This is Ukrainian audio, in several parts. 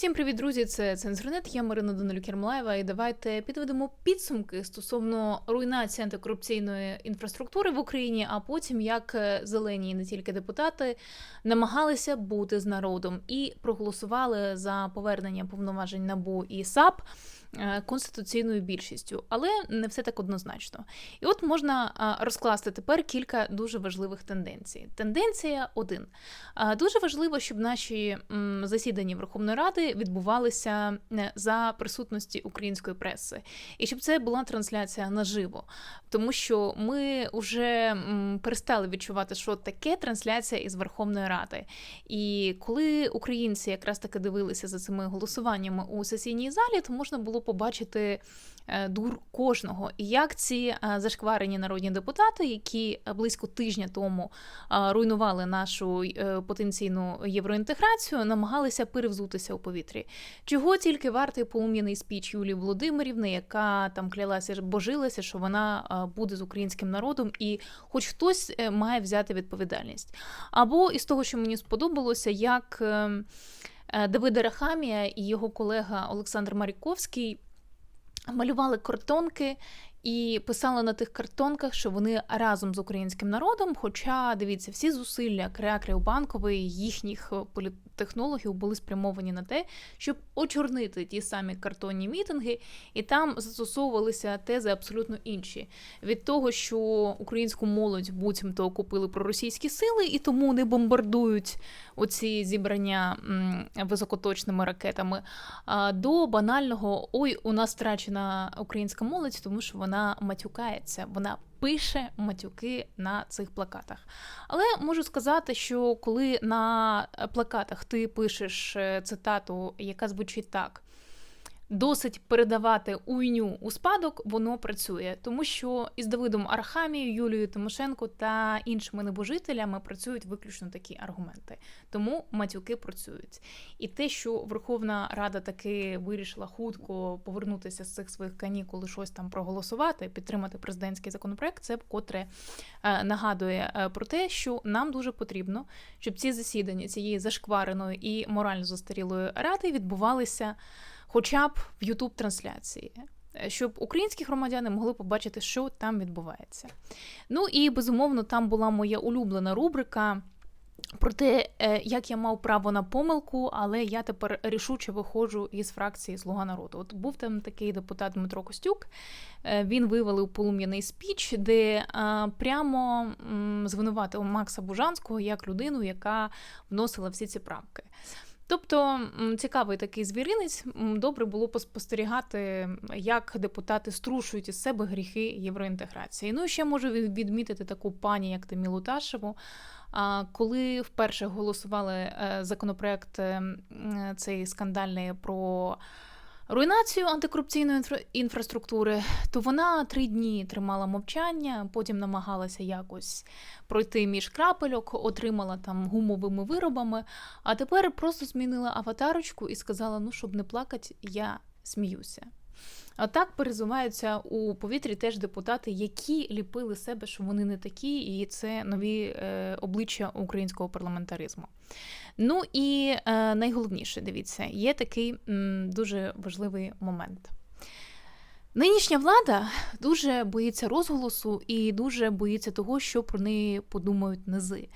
Всім привіт, друзі! Це Цензурнет, я Марина Данилюк Ермлаєва, і давайте підведемо підсумки стосовно руйнації антикорупційної інфраструктури в Україні, а потім як е, зелені і не тільки депутати намагалися бути з народом і проголосували за повернення повноважень НАБУ і САП. Е, Конституційною більшістю, але не все так однозначно. І от можна розкласти тепер кілька дуже важливих тенденцій. Тенденція один. Дуже важливо, щоб наші засідання Верховної Ради відбувалися е, за присутності української преси, і щоб це була трансляція наживо, тому що ми вже перестали відчувати, що таке трансляція із Верховної Ради. І коли українці якраз таки дивилися за цими голосуваннями у сесійній залі, то можна було побачити е, дур кожного. І як ці е, зашкварені народні депутати, які е, близько тижня тому руйнували нашу потенційну євроінтеграцію, намагалися перевзутися у повітрі. Чого тільки вартий полум'яний спіч Юлії Володимирівни, яка там клялася божилася, що вона буде з українським народом, і хоч хтось має взяти відповідальність. Або із того, що мені сподобалося, як е, Рахамія і його колега Олександр Маріковський малювали картонки і писали на тих картонках, що вони разом з українським народом. Хоча дивіться, всі зусилля Креакрі Банкової, їхніх політтехнологів були спрямовані на те, щоб очорнити ті самі картонні мітинги, і там застосовувалися тези абсолютно інші. Від того, що українську молодь буцімто окупили проросійські сили, і тому не бомбардують оці зібрання високоточними ракетами, до банального ой, у нас втрачена українська молодь, тому що вона матюкається, вона пише матюки на цих плакатах. Але можу сказати, що коли на плакатах ти пишеш е, цитату, яка звучить так. Досить передавати уйню у спадок, воно працює, тому що із Давидом Архамією, Юлією Тимошенко та іншими небожителями працюють виключно такі аргументи. Тому матюки працюють. І те, що Верховна Рада таки вирішила хутко повернутися з цих своїх канікул і щось там проголосувати, підтримати президентський законопроект, це вкотре е, нагадує е, про те, що нам дуже потрібно, щоб ці засідання цієї зашквареної і морально застарілої ради відбувалися хоча б в youtube трансляції. е, Щоб українські громадяни могли побачити, що там відбувається. Ну і безумовно, там була моя улюблена рубрика про те, е, як я мав право на помилку, але я тепер рішуче виходжу із фракції Слуга народу. От був там такий депутат Дмитро Костюк. е, Він вивалив полум'яний спіч, де прямо звинуватив Макса Бужанського як людину, яка вносила всі ці правки. Тобто цікавий такий звіринець. Добре було поспостерігати, як депутати струшують із себе гріхи євроінтеграції. Ну і ще можу відмітити таку пані, як Тимілу Ташеву. Коли вперше голосували е, законопроект е, цей скандальний про руйнацію антикорупційної інфра- інфраструктури, то вона три дні тримала мовчання, потім намагалася якось пройти між крапельок, отримала там гумовими виробами, а тепер просто змінила аватарочку і сказала: ну, щоб не плакати, я сміюся. А так перезуваються у повітрі теж депутати, які ліпили себе, що вони не такі, і це нові е, обличчя українського парламентаризму. Ну і е, найголовніше, дивіться, є такий дуже важливий момент. Нинішня влада дуже боїться розголосу і дуже боїться того, що про неї подумають низи.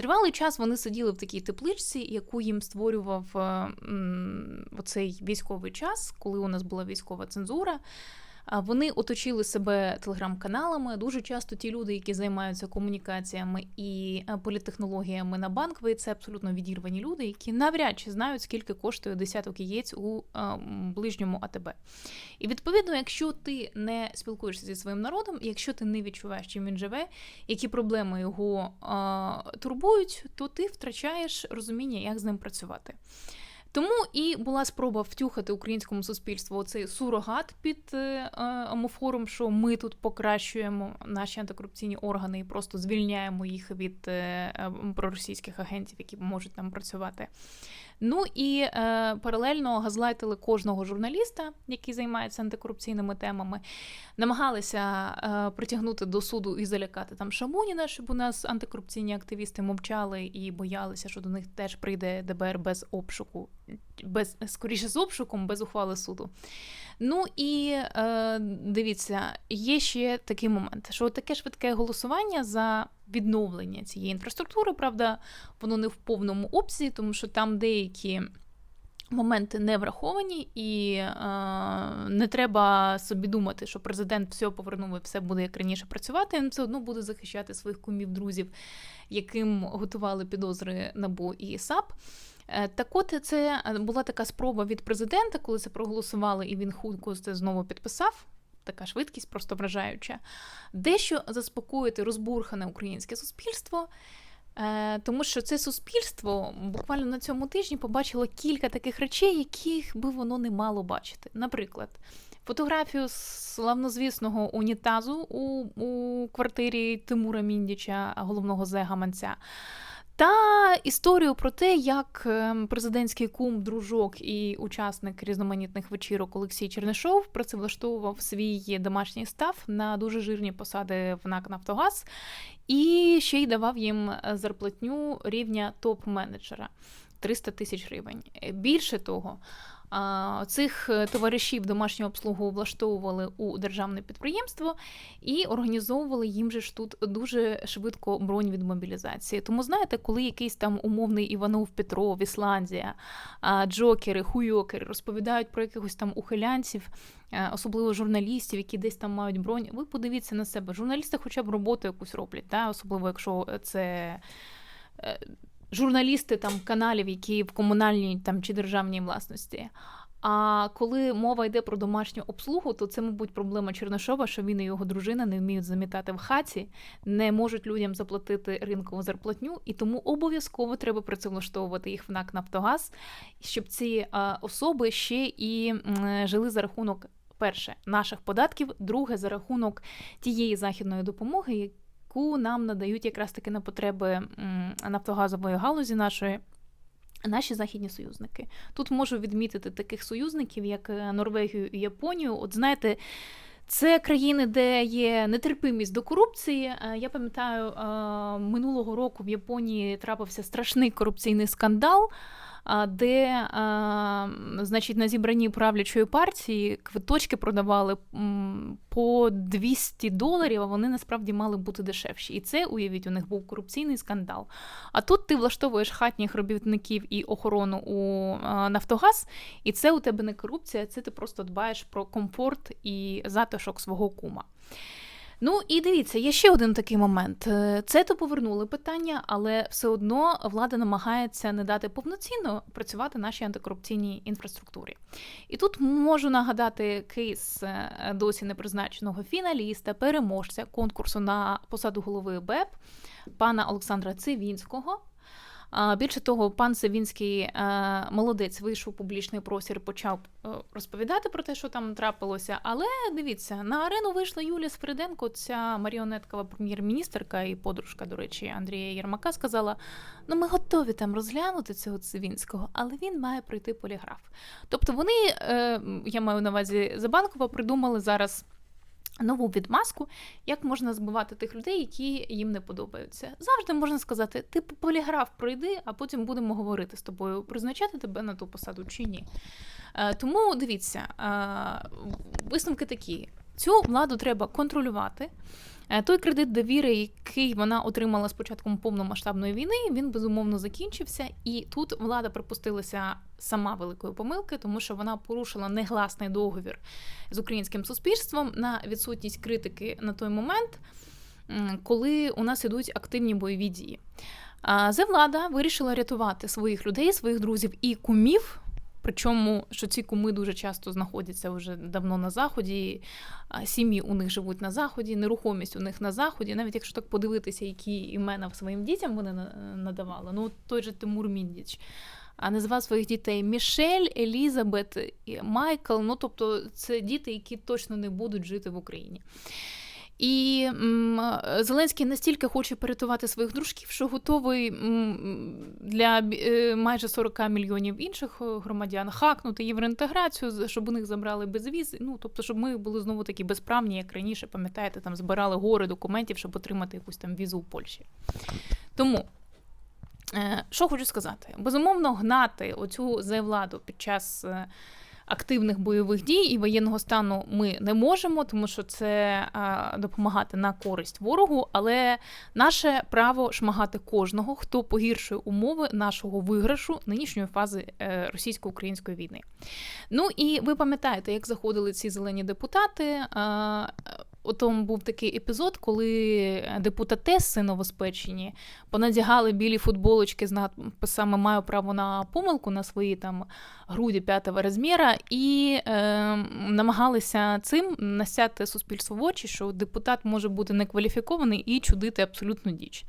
Тривалий час вони сиділи в такій тепличці, яку їм створював е, м, оцей військовий час, коли у нас була військова цензура. Вони оточили себе телеграм-каналами. Дуже часто ті люди, які займаються комунікаціями і е, політтехнологіями на банковій, це абсолютно відірвані люди, які навряд чи знають, скільки коштує десяток яєць у е, ближньому АТБ. І відповідно, якщо ти не спілкуєшся зі своїм народом, якщо ти не відчуваєш, чим він живе, які проблеми його е, турбують, то ти втрачаєш розуміння, як з ним працювати. Тому і була спроба втюхати українському суспільству оцей сурогат під е, е, амофором, що ми тут покращуємо наші антикорупційні органи і просто звільняємо їх від е, проросійських агентів, які можуть там працювати. Ну і е, паралельно газлайтили кожного журналіста, який займається антикорупційними темами, намагалися е, притягнути до суду і залякати там Шамуніна, щоб у нас антикорупційні активісти мовчали і боялися, що до них теж прийде ДБР без обшуку. без скоріше з обшуком, без ухвали суду. Ну і е, дивіться, є ще такий момент, що таке швидке голосування за відновлення цієї інфраструктури, правда, воно не в повному обсязі, тому що там деякі. Моменти не враховані, і е, не треба собі думати, що президент все повернув і все буде як раніше працювати. Він все одно буде захищати своїх кумів, друзів, яким готували підозри НАБУ і САП. Е, так от це була така спроба від президента, коли це проголосували, і він хутко це знову підписав. Така швидкість просто вражаюча. Дещо заспокоїти розбурхане українське суспільство. Е, тому що це суспільство буквально на цьому тижні побачило кілька таких речей, яких би воно не мало бачити. Наприклад, фотографію славнозвісного унітазу у у квартирі Тимура Міндіча, головного зегаманця. Та історію про те, як ем, президентський кум, дружок і учасник різноманітних вечірок Олексій Чернишов працевлаштовував свій домашній став на дуже жирні посади в НАК Нафтогаз і ще й давав їм зарплатню рівня топ-менеджера 300 тисяч гривень. Більше того, Цих е, товаришів домашнього обслугу влаштовували у державне підприємство і організовували їм же ж тут дуже швидко бронь від мобілізації. Тому знаєте, коли якийсь там умовний Іванов Петров, Ісландія, Джокери, хуйокери розповідають про якихось там ухилянців. Е, особливо журналістів, які десь там мають бронь. Ви подивіться на себе. Журналісти, хоча б роботу якусь роблять, да? особливо якщо це е, журналісти там каналів, які в комунальній там чи державній власності. А коли мова йде про домашню обслугу, то це, мабуть, проблема Чернишова, що він і його дружина не вміють замітати в хаті, не можуть людям заплатити ринкову зарплатню, і тому обов'язково треба працевлаштовувати їх в НАК Нафтогаз, щоб ці а, особи ще і м, жили за рахунок. Перше наших податків, друге за рахунок тієї західної допомоги, яку нам надають якраз таки на потреби нафтогазової галузі нашої. Наші західні союзники. Тут можу відмітити таких союзників, як е, Норвегію і Японію. От знаєте, це країни, де є нетерпимість до корупції. Е, я пам'ятаю, е, минулого року в Японії трапився страшний корупційний скандал де значить, на зібранні правлячої партії квиточки продавали по 200 доларів, а вони насправді мали бути дешевші. І це, уявіть, у них був корупційний скандал. А тут ти влаштовуєш хатніх робітників і охорону у Нафтогаз, і це у тебе не корупція, це ти просто дбаєш про комфорт і затишок свого кума. Ну і дивіться, є ще один такий момент. Е, це то повернули питання, але все одно влада намагається не дати повноцінно працювати нашій антикорупційній інфраструктурі. І тут можу нагадати кейс е, досі непризначеного фіналіста, переможця конкурсу на посаду голови БЕП пана Олександра Цивінського. Більше того, пан Савінський е, молодець вийшов у публічний простір, почав е, розповідати про те, що там трапилося. Але дивіться, на арену вийшла Юлія Сфриденко, ця маріонеткова прем'єр-міністерка і подружка, до речі, Андрія Єрмака, сказала: ну ми готові там розглянути цього Цивінського, але він має пройти поліграф. Тобто вони, е, я маю на увазі Забанкова, придумали зараз. Нову відмазку, як можна збивати тих людей, які їм не подобаються. Завжди можна сказати, ти поліграф пройди, а потім будемо говорити з тобою, призначати тебе на ту посаду чи ні. Е, тому дивіться, е, висновки такі: цю владу треба контролювати. Е, той кредит довіри, який вона отримала з початком повномасштабної війни, він безумовно закінчився, і тут влада припустилася сама великої помилки, тому що вона порушила негласний договір з українським суспільством на відсутність критики на той момент, коли у нас ідуть активні бойові дії. Зе влада вирішила рятувати своїх людей, своїх друзів і кумів Причому, що ці куми дуже часто знаходяться вже давно на заході, сім'ї у них живуть на заході, нерухомість у них на заході. Навіть якщо так подивитися, які імена своїм дітям вони надавали, ну той же Тимур Міндіч. А назвав своїх дітей Мішель, Елізабет, Майкл. Ну тобто, це діти, які точно не будуть жити в Україні. І Зеленський настільки хоче порятувати своїх дружків, що готовий для е, майже 40 мільйонів інших е, громадян хакнути євроінтеграцію, щоб у них забрали безвіз. Ну тобто, щоб ми були знову такі безправні, як раніше, пам'ятаєте, там збирали гори документів, щоб отримати якусь там візу в Польщі. Тому Е, Що хочу сказати? Безумовно, гнати оцю владу під час активних бойових дій і воєнного стану ми не можемо, тому що це допомагати на користь ворогу. Але наше право шмагати кожного, хто погіршує умови нашого виграшу нинішньої фази е, російсько-української війни. Ну і ви пам'ятаєте, як заходили ці зелені депутати. Отом був такий епізод, коли депутатеси новоспечені понадягали білі футболочки з надписами Маю право на помилку на свої там груді п'ятого розміра, і е, намагалися цим насяти суспільство в очі, що депутат може бути некваліфікований і чудити абсолютну діч.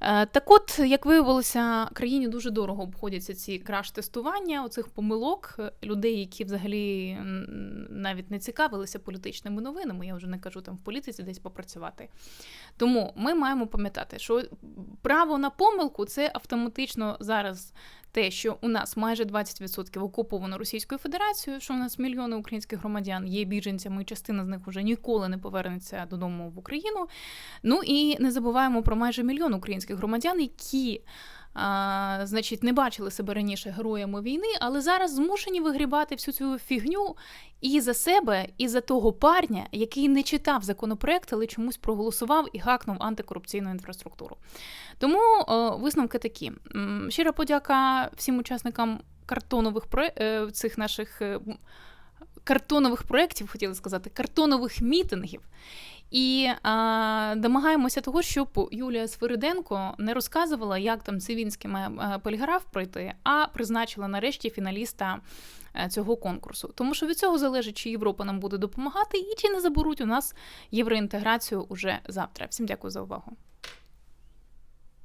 Е, так от, як виявилося, країні дуже дорого обходяться ці краш-тестування, оцих помилок людей, які взагалі навіть не цікавилися політичними новинами. Я вже не кажу там в політиці десь попрацювати. Тому ми маємо пам'ятати, що право на помилку це автоматично зараз те, що у нас майже 20% окуповано Російською Федерацією, що у нас мільйони українських громадян є біженцями, і частина з них вже ніколи не повернеться додому в Україну. Ну і не забуваємо про майже мільйон українських громадян, які а, Значить, не бачили себе раніше героями війни, але зараз змушені вигрібати всю цю фігню і за себе, і за того парня, який не читав законопроект, але чомусь проголосував і гакнув антикорупційну інфраструктуру. Тому о, висновки такі: щира подяка всім учасникам картонових про е, цих наших е, картонових проєктів, хотіла сказати, картонових мітингів. І а, домагаємося того, щоб Юлія Свириденко не розказувала, як там Цивінський має поліграф пройти, а призначила нарешті фіналіста е, цього конкурсу. Тому що від цього залежить, чи Європа нам буде допомагати, і чи не заберуть у нас євроінтеграцію уже завтра. Всім дякую за увагу.